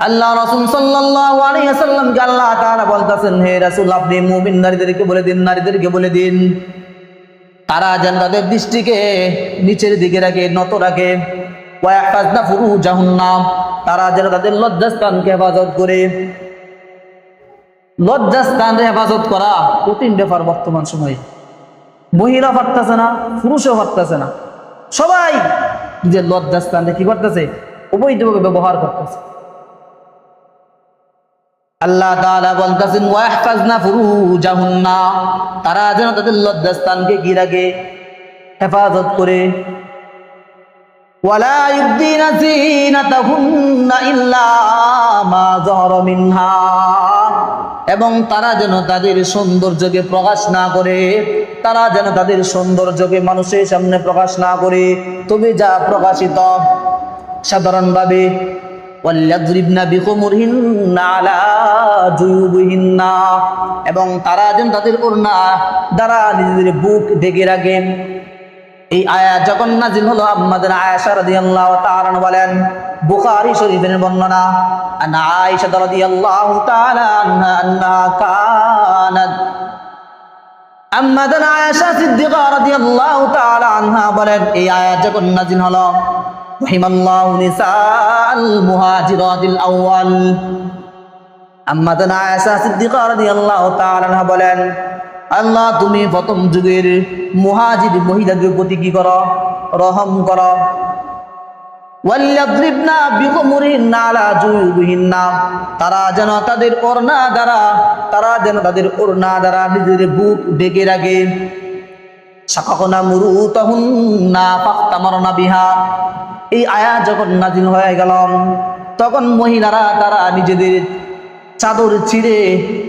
আল্লাহ রাসূল ওয়াসাল্লামকে আল্লাহ তাআলা বলতেছেন, হে রাসূল, আপনি মুমিন নারীদেরকে বলে দিন, নারীদেরকে বলে দিন। তারা যেন তাদের দৃষ্টিকে নিচের দিকে রাখে, নত রাখে। ওয়াহফাজনা ফুরুজাহুন্না তারা যেন তাদের লজ্জাস্থানকে হেফাজত করে। লজ্জাস্থানের হেফাজত করা কঠিন ব্যাপার বর্তমান সময়ে। মহিলা পারতেছে না, পুরুষও পারতেছে না। সবাই নিজের লজ্জাস্থানে কি করতেছে? অবৈধভাবে ব্যবহার করতেছে। আল্লাহ তাআলা বলতেছেন, ওয়াহফাজনা ফুরুজাহুন্না তারা যেন তাদের লজ্জাস্থানকে কি রাখে? হেফাজত করে। ওয়ালা ইউদ্দিনা যিনাতাহুন্না ইল্লা মা যাহারা মিনহা এবং তারা যেন তাদের সৌন্দর্যকে প্রকাশ না করে। তারা যেন তাদের সৌন্দর্যকে মানুষের সামনে প্রকাশ না করে। তবে যা প্রকাশিত সাধারণভাবে এবং তারা যেন তাদের ওড়না দ্বারা নিজেদের বুক ঢেকে রাখেন। এই আয়া যখন নাজিল হলো আমাদের আয়েশা রাদিয়াল্লাহু তাআলা বলেন, বুখারী শরীফের বর্ণনা, আন আয়েশা রাদিয়াল্লাহু তাআলা আনহা কানাত। আমাদের আয়েশা সিদ্দিকা রাদিয়াল্লাহু তাআলা আনহা বলেন, এই আয়াত যখন নাজিল হলো আউয়াল। বলেন, আল্লাহ তুমি প্রথম যুগের মুহাজির মহিলাদের প্রতি কি করো? রহম করো। তারা যেন তাদের ওড়না দ্বারা, তারা যেন তাদের দ্বারা নিজেদের বুক ঢেকে রাখে। সাকাকনা মুরুতাহুন্না ফাখতামারনা বিহা। এই আয়াত যখন নাজিল হয়ে গেল তখন মহিলারা তারা নিজেদের চাদর ছিঁড়ে,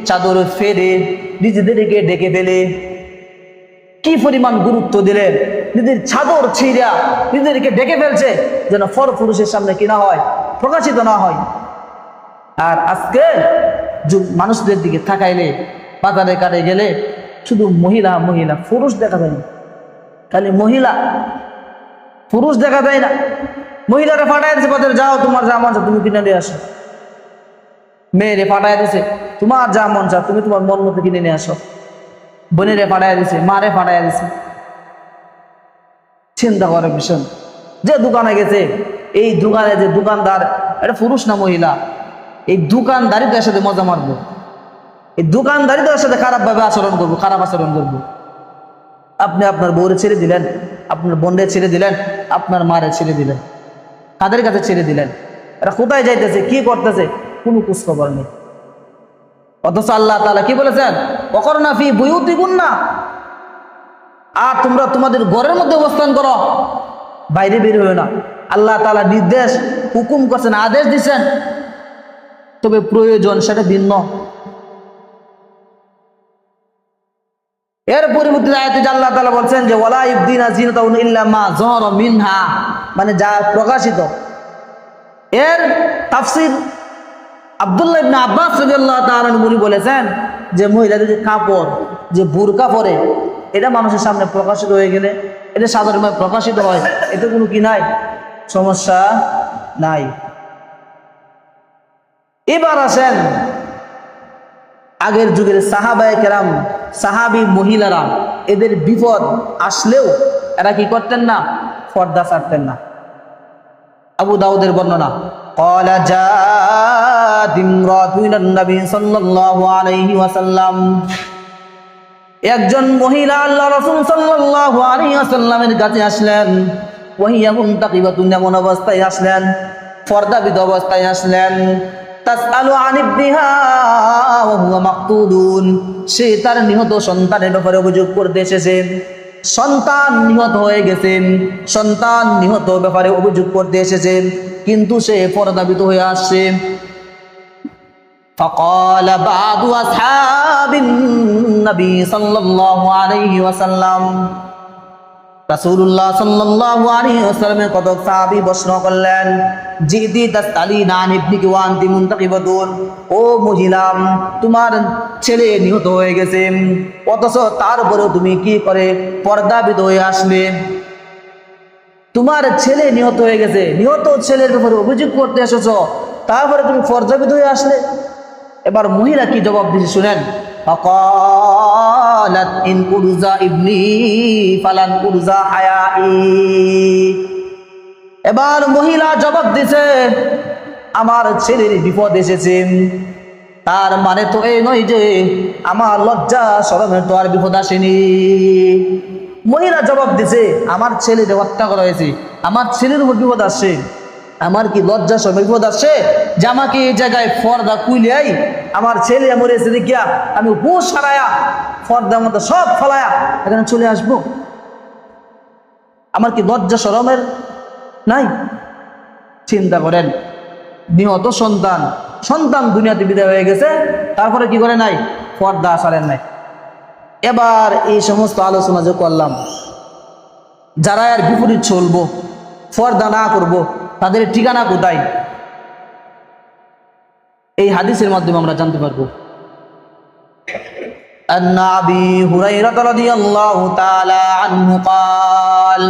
চাদর ফেরে নিজেদেরকে ডেকে ফেলে। কি পরিমাণ গুরুত্ব দিলেন নিজের চাদর ছিঁড়া নিজেদেরকে ডেকে ফেলছে, যেন ফর পুরুষের সামনে কিনা হয়, প্রকাশিত না হয়। আর আজকে মানুষদের দিকে থাকাইলে বাজারে কাটে গেলে শুধু মহিলা মহিলা, পুরুষ দেখা যায় না। খালি মহিলা, পুরুষ দেখা যায় না। মহিলারা ফাটাই দিচ্ছে বাজারে যাও, তোমার যা মন তুমি কিনে নিয়ে আসো। মেয়েরে ফাটাই দিছে, তোমার যা মন চা তুমি তোমার মন মতো কিনে নিয়ে আসো। বোনেরে ফাটাই দিছে, মারে ফাটাই দিছে। চিন্তা করে ভীষণ। যে দোকানে গেছে, এই দোকানে যে দোকানদার, এটা পুরুষ না মহিলা? এই দোকানদারি তো সাথে মজা মারবো। এই দোকানদারি সাথে খারাপ ভাবে আচরণ করব, খারাপ আচরণ করব। আপনি আপনার বউরে ছেড়ে দিলেন, আপনার বোনরে ছেড়ে দিলেন, আপনার মারে ছেড়ে দিলেন, কাদের কাছে ছেড়ে দিলেন? এরা কোথায় যাইতেছে, কি করতেছে, কোনো খোঁজ খবর নেই। অথচ আল্লাহ তাআলা কি বলেছেন? অকরনা ফি বুয়ুতিকুন না আর তোমরা তোমাদের ঘরের মধ্যে অবস্থান করো, বাইরে বের হয়ে না। আল্লাহ তালা নির্দেশ, হুকুম করছেন, আদেশ দিচ্ছেন। তবে প্রয়োজন সেটা ভিন্ন। এর পরিবর্তে আয়াতে আল্লাহ তাআলা বলছেন যে, ওয়ালা ইবদিনা জিনাতাহুন ইল্লা মা যাহারা মিনহা মানে যা প্রকাশিত। এর তাফসীর আব্দুল্লাহ ইবনে আব্বাস উনি বলেছেন যে, মহিলাদের যে কাপড়, যে বুরকা পরে এটা মানুষের সামনে প্রকাশিত হয়ে গেলে, এটা সাধারণভাবে প্রকাশিত হয়। এতে কোনো কি নাই? সমস্যা নাই। এবার আসেন আগের যুগের সাহাবায়ে কেরাম সাহাবি মহিলারা এদের বিপদ আসলেও এরা কি করতেন না পর্দা ছাড়তেন না আবু দাউদের বর্ণনা قال جاءت امرأة إلى النبي صلى الله عليه وسلم একজন মহিলা আল্লাহ রাসূল সাল্লাল্লাহু আলাইহি ওয়াসাল্লামের কাছে আসলেন ওয়াহিয়া মুনতাকিবাতুন এমন অবস্থায় আসলেন পর্দাবিদ অবস্থায় আসলেন তাসআলু আন ইবনিহা ওয়া হুয়া মাকতুলুন সে তার নিহত সন্তানের ব্যাপারে অভিযোগ করতে এসেছে সন্তান নিহত হয়ে গেছেন সন্তান নিহত ব্যাপারে অভিযোগ করতে এসেছেন কিন্তু সে পরদাবিত হয়ে আসছে فقال بعض أصحاب النبي صلى الله عليه وسلم রাসূলুল্লাহ ও তোমার ছেলে নিহত হয়ে গেছে, অথচ তারপরেও তুমি কি করে পর্দাবিত হয়ে আসলে তোমার ছেলে নিহত হয়ে গেছে, নিহত ছেলের ব্যাপারে অভিযোগ করতে এসেছ তারপরে তুমি ফরজাবিদ হয়ে আসলে? এবার মহিলা কি জবাব দিছে শুনেন فقالت إن أرزا ابني فلن أرزا حيائي এবার মহিলা জবাব দিছে আমার ছেলের বিপদ এসেছে তার মানে তো এই নয় যে আমার লজ্জা সরমের তো আর বিপদ আসেনি মহিলা জবাব দিছে আমার ছেলের হত্যা করা হয়েছে আমার ছেলের উপর বিপদ আসছে আমার কি লজ্জা সরমের বিপদ আসছে যে আমাকে এই জায়গায় ফর্দা কুইলিয়াই আমার ছেলে মরেছে দেখিয়া আমি হুশ হারায়া, ফর্দার মতো সব ফলায়া এখানে চলে আসব। আমার কি লজ্জা সরমের? নাই। চিন্তা করেন, নিহত সন্তান সন্তান দুনিয়াতে বিদায় হয়ে গেছে, তারপরে কি করে নাই? পর্দা সারেন নাই। এবার এই সমস্ত আলোচনা যে করলাম, যারা এর বিপরীত চলবো পর্দা না করব তাদের ঠিকানা কোথায় এই হাদিসের মাধ্যমে আমরা জানতে পারবো أن أبي هريرة رضي الله تعالى عنه قال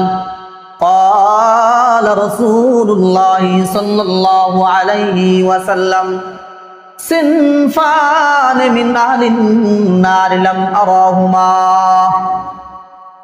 قال رسول الله صلى الله عليه وسلم صنفان من أهل النار لم أراهما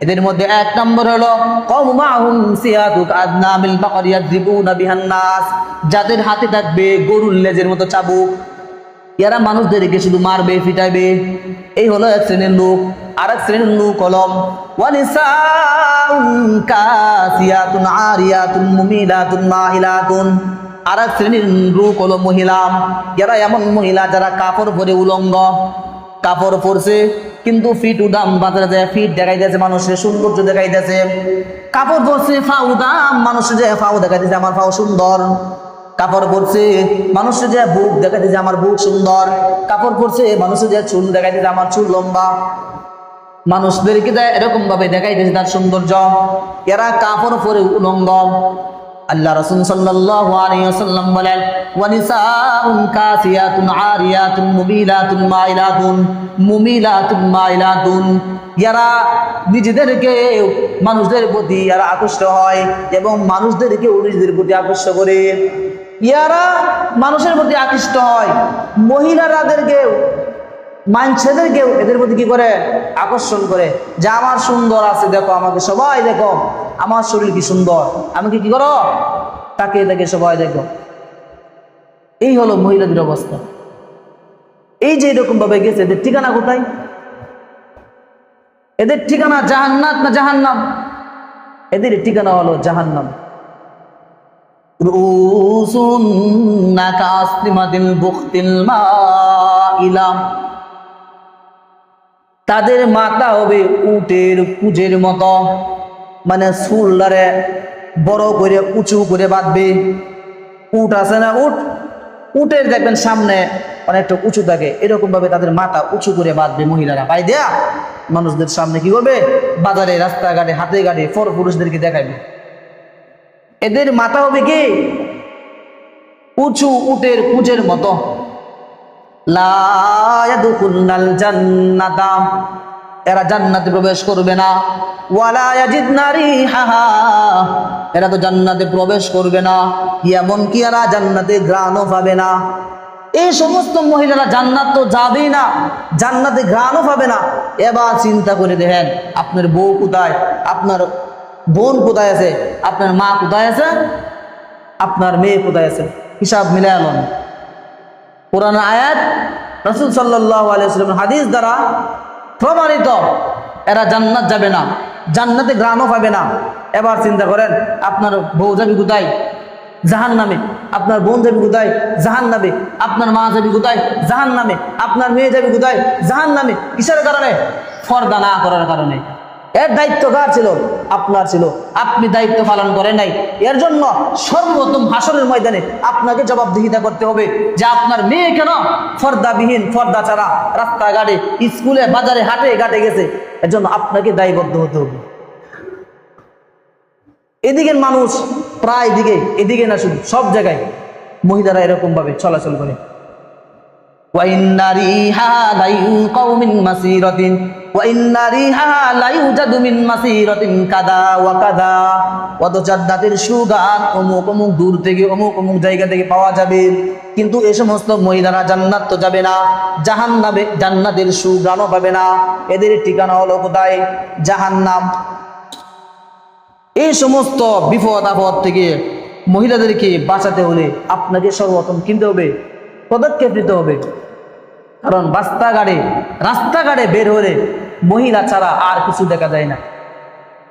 এদের মধ্যে এক নম্বর হলো যাদের হাতে থাকবে গরুর লেজের মতো চাবুক। এরা মানুষদেরকে শুধু মারবে, ফিটাইবে। এই হলো এক শ্রেণির লোক। আর এক শ্রেণির লোক কলম আর এক শ্রেণির লোক হলো মহিলা। এরা এমন মহিলা যারা কাপড় পরে উলঙ্গ। কাপড় পরছে, কিন্তু ফিট উদাম বাজারে যায়, ফিট দেখাইতেছে মানুষের, সৌন্দর্য দেখাইতেছে কাপড় পরছে ফাউ দাম মানুষের যে ফাউ দেখাইতেছে আমার ফাউ সুন্দর। কাপড় পরছে, মানুষের যে বুক দেখাইতে যে আমার বুক সুন্দর। কাপড় পরছে, মানুষের যে চুল দেখাইতে যে আমার চুল লম্বা। মানুষদেরকে এরকম ভাবে দেখাইতেছে তার সৌন্দর্য। এরা কাপড় পরে উলঙ্গ। আল্লাহ রাসূল সাল্লাল্লাহু আলাইহি ওয়াসাল্লাম বলেন ওয়ানিসাউন কাসিয়াতুন আরিয়াতুন মুমিলাতুন মাইলাতুন মুমিলাতুন মাইলাতুন যারা নিজেদেরকে, মানুষদের প্রতি এরা আকৃষ্ট হয় এবং মানুষদেরকে নিজেদের প্রতি আকৃষ্ট করে। ইয়ারা মানুষের প্রতি আকৃষ্ট হয়, মহিলারাদেরকেও, মানুষদেরকেও এদের প্রতি কি করে? আকর্ষণ করে। যে আমার সুন্দর আছে, দেখো আমাকে সবাই দেখো। আমার শরীর কি সুন্দর? আমাকে কি করো? তাকে দেখে সবাই দেখো। এই হলো মহিলাদের অবস্থা। এই যে এরকম ভাবে গেছে, এদের ঠিকানা কোথায়? এদের ঠিকানা জাহান্নাত না জাহান্নাম? এদের ঠিকানা হলো জাহান্নাম। তাদের মাথা হবে উটের কুজের মতো। মানে চুলদারে বড় করে, উঁচু করে বাঁধবে। উট আছে না উট? উটের দেখবেন সামনে অনেকটা উঁচু থাকে। এরকম ভাবে তাদের মাথা উঁচু করে বাঁধবে মহিলারা। পাই দেয়া, মানুষদের সামনে কি করবে? বাজারে, রাস্তাঘাটে হাতে ঘাটে ফর পুরুষদেরকে দেখাবে এদের মাথা হবে কি? উঁচু উটের কুচের মতো। লা জান্নাতা। এরা জান্নাতে প্রবেশ করবে না। রিহাহা। এরা তো জান্নাতে প্রবেশ করবে না। এমন কি এরা জান্নাতে ঘ্রাণও পাবে না? এই সমস্ত মহিলারা জান্নাত তো যাবেই না। জান্নাতে ঘ্রাণও পাবে না। এবার চিন্তা করে দেখেন, আপনার বউ কোথায়? আপনার বোন কোথায় আছে? আপনার মা কোথায় আছে? আপনার মেয়ে কোথায় আছে? হিসাব মিলে আলন কোরআন আয়াত, রসুল সাল্লাহ আলাইসলাম হাদিস দ্বারা প্রমাণিত। এরা জান্নাত যাবে না, জান্নাতে গ্রামও পাবে না। এবার চিন্তা করেন, আপনার বউ যাবে কোথায়? জাহান নামে আপনার বোন যাবে কোথায়? জাহান নামে আপনার মা যাবে কোথায়? জাহান নামে আপনার মেয়ে যাবে কোথায়? জাহান নামে কিসের কারণে? ফর্দা না করার কারণে। এর দায়িত্ব কার ছিল? আপনার ছিল। আপনি দায়িত্ব পালন করেন নাই। এর জন্য সর্বপ্রথম হাসরের ময়দানে আপনাকে জবাবদিহিতা করতে হবে যে আপনার মেয়ে কেন ফর্দাবিহীন, ফর্দা ছাড়া রাস্তাঘাটে, স্কুলে, বাজারে, হাটে, ঘাটে গেছে? এর জন্য আপনাকে দায়বদ্ধ হতে হবে। এদিকের মানুষ প্রায় দিকে, এদিকে না শুধু, সব জায়গায় মহিলারা এরকম ভাবে চলাচল করে। وإن ريحها ليوقع من مسيرة وإن ريحها ليوجد من مسيرة كذا وكذا কত জান্নাতের সুগান অমুক অমুক দূর থেকে অমুক অমুক জায়গা থেকে পাওয়া যাবে কিন্তু এই সমস্ত মহিলারা জান্নাত তো যাবে না জাহান্নামে জান্নাতের সুগানও পাবে না এদের ঠিকানা হলো কোথায় জাহান্নাম এই সমস্ত বিপদ আপদ থেকে মহিলাদেরকে বাঁচাতে হলে আপনাকে সর্বপ্রথম কিনতে হবে পদক্ষেপ নিতে হবে। কারণ রাস্তাঘাটে রাস্তাঘাটে বের হলে মহিলা ছাড়া আর কিছু দেখা যায় না।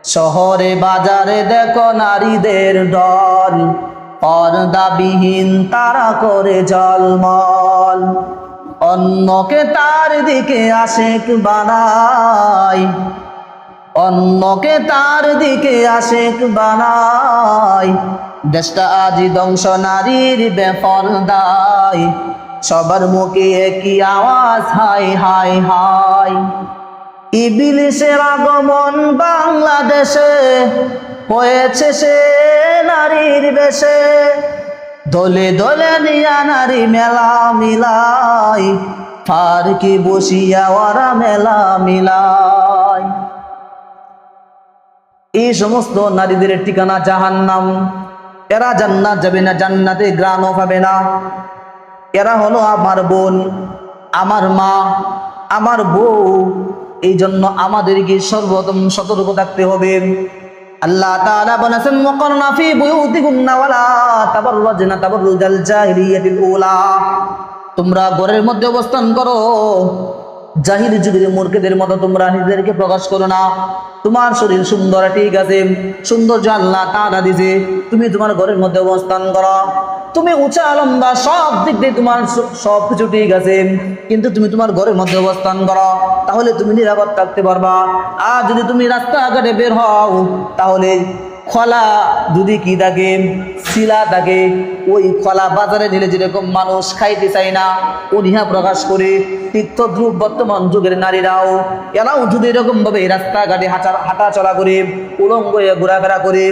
শহরে, বাজারে দেখো নারীদের দল, পর্দাবিহীন তারা করে জলমল অন্যকে তার দিকে আশেক বানায়, অন্যকে তার দিকে আশেক বানায়। দেশটা আজি ধ্বংস, নারীর বেফরদায়। সবার মুখে একই আওয়াজ, হাই হাই হাই। ইবিলিশের আগমন বাংলাদেশে, হয়েছে সে নারীর বেশে। দলে দলে নিয়া নারী মেলা মিলাই ফারকি বসিয়া ওরা মেলা মিলাই এই সমস্ত নারীদের ঠিকানা জাহান্নাম। এরা জান্নাত যাবে না, জান্নাতে গ্রাণও পাবে না। এরা হলো আমার বোন, আমার মা, আমার বউ। এই জন্য আমাদেরকে সর্বপ্রথম সতর্ক থাকতে হবে। আল্লাহ তোমরা ঘরের মধ্যে অবস্থান করো। জাহির যুগের মূর্খদের মতো তোমরা নিজেদেরকে প্রকাশ করো না। তোমার শরীর সুন্দর, ঠিক আছে? সৌন্দর্য আল্লাহ তারা দিছে। তুমি তোমার ঘরের মধ্যে অবস্থান করো। তুমি উঁচা, লম্বা, সব দিক দিয়ে তোমার সব কিছু ঠিক আছে। কিন্তু তুমি তোমার ঘরের মধ্যে অবস্থান করো। তাহলে তুমি নিরাপদ থাকতে পারবা। আর যদি তুমি রাস্তাঘাটে বের হও, তাহলে খলা যদি কি থাকে শিলা থাকে ওই খলা বাজারে নিলে যেরকম মানুষ খাইতে চায় না, অনীহা প্রকাশ করে তীর্থদ্রুপ বর্তমান যুগের নারীরাও, এরাও যদি এরকম ভাবে রাস্তাঘাটে হাঁটা হাঁটা চলা করে, উলঙ্গ ঘোরাফেরা করে,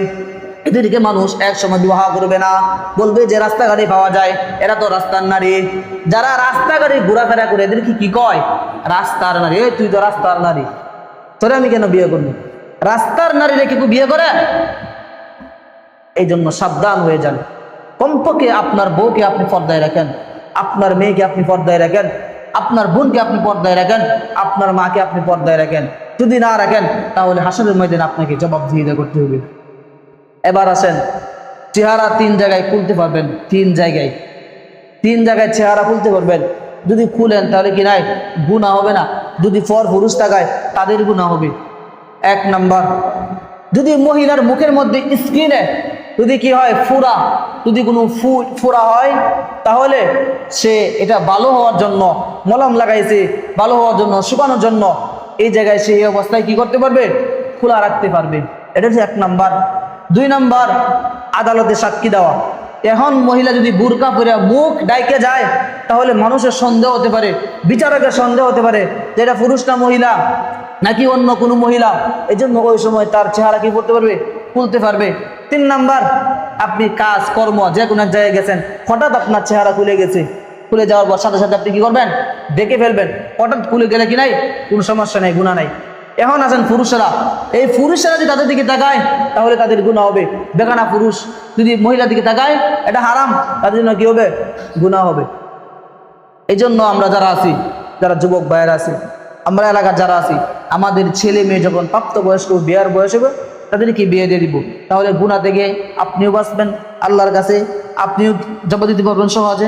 এদেরকে মানুষ এক সময় বিবাহ করবে না। বলবে যে রাস্তাঘাটে পাওয়া যায়, এরা তো রাস্তার নারী। যারা রাস্তাঘাটে ঘোরাফেরা করে, এদেরকে কি কয়? রাস্তার নারী। তুই তো রাস্তার নারী। তোরে আমি কেন বিয়ে করব? রাস্তার নারীরা কি কেউ বিয়ে করে? এই জন্য সাবধান হয়ে যান। কমপক্ষে আপনার বউকে আপনি পর্দায় রাখেন, আপনার মেয়েকে আপনি পর্দায় রাখেন, আপনার বোনকে আপনি পর্দায় রাখেন, আপনার মাকে আপনি পর্দায় রাখেন। যদি না রাখেন, তাহলে হাসনের ময়দানে আপনাকে জবাবদিহিতা করতে হবে। এবার আসেন, চেহারা তিন জায়গায় খুলতে পারবেন, তিন জায়গায়। তিন জায়গায় চেহারা খুলতে পারবেন। যদি খুলেন, তাহলে কি নাই? গুণা হবে না। যদি ফর পুরুষ থাকায় তাদের গুণা হবে। এক নাম্বার। যদি মহিলার মুখের মধ্যে স্কিনে যদি কি হয় ফুরা, যদি কোনো ফু, ফুরা হয়, তাহলে সে এটা ভালো হওয়ার জন্য, মলম লাগাইছে, ভালো হওয়ার জন্য, শুকানোর জন্য, এই জায়গায় সে এই অবস্থায় কি করতে পারবে? খোলা রাখতে পারবে। এটা হচ্ছে এক নাম্বার। দুই নাম্বার, আদালতে সাক্ষী দেওয়া। এখন মহিলা যদি বুরকা পরে মুখ ডাইকে যায়, তাহলে মানুষের সন্দেহ হতে পারে, বিচারকের সন্দেহ হতে পারে যে এটা পুরুষ না মহিলা। নাকি অন্য কোনো মহিলা? এই জন্য ওই সময় তার চেহারা কি করতে পারবে? খুলতে পারবে। তিন নাম্বার, আপনি কাজ, কর্ম, যে কোনো এক জায়গায় গেছেন, হঠাৎ আপনার চেহারা খুলে গেছে। খুলে যাওয়ার পর সাথে সাথে আপনি কি করবেন? দেখে ফেলবেন। হঠাৎ খুলে গেলে কি নাই? কোনো সমস্যা নেই গুণা নাই। এখন আছেন পুরুষেরা। এই পুরুষেরা যদি তাদের দিকে তাকায়, তাহলে তাদের গুণা হবে। বেগানা পুরুষ, যদি মহিলার দিকে তাকায়, এটা হারাম। তাদের জন্য কি হবে? গুণা হবে। এই জন্য আমরা যারা আছি, যারা যুবক ভাইয়েরা আছি আমরা এলাকার যারা আছি, আমাদের ছেলে মেয়ে যখন প্রাপ্তবয়স্ক, বিয়ার বয়স হবে, তাদেরকে বিয়ে দিয়ে দিব। তাহলে গুণা থেকে আপনিও বাঁচবেন, আল্লাহর কাছে আপনিও জবাব দিতে পারবেন সহজে।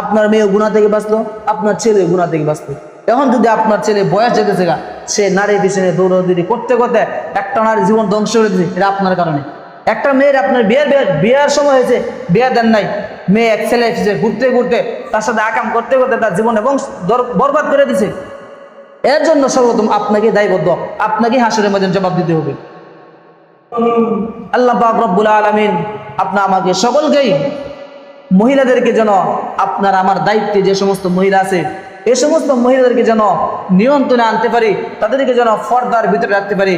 আপনার মেয়েও গুণা থেকে বাঁচলো, আপনার ছেলে গুণা থেকে বাঁচলো। এখন যদি আপনার ছেলে বয়স যেতেছে গা, সে নারীর পিছনে দৌড়দৌড়ি করতে করতে একটা নারীর জীবন ধ্বংস করে দিচ্ছে এটা আপনার কারণে। একটা মেয়ের আপনার বিয়ের বিয়ে বিয়ের সময় হয়েছে, বিয়ে দেন নাই। মেয়ে এক ছেলে এসেছে ঘুরতে ঘুরতে, তার সাথে আকাম করতে করতে তার জীবন এবং বরবাদ করে দিছে এর জন্য সর্বপ্রথম আপনাকে দায়বদ্ধ, আপনাকে হাসরের মধ্যে জবাব দিতে হবে। আল্লাহ রব্বুল আলমিন আপনা আমাকে সকলকেই, মহিলাদেরকে যেন আপনার আমার দায়িত্বে যে সমস্ত মহিলা আছে, এ সমস্ত মহিলাদেরকে যেন নিয়ন্ত্রণে আনতে পারি, তাদেরকে যেন ফর্দার ভিতরে রাখতে পারি।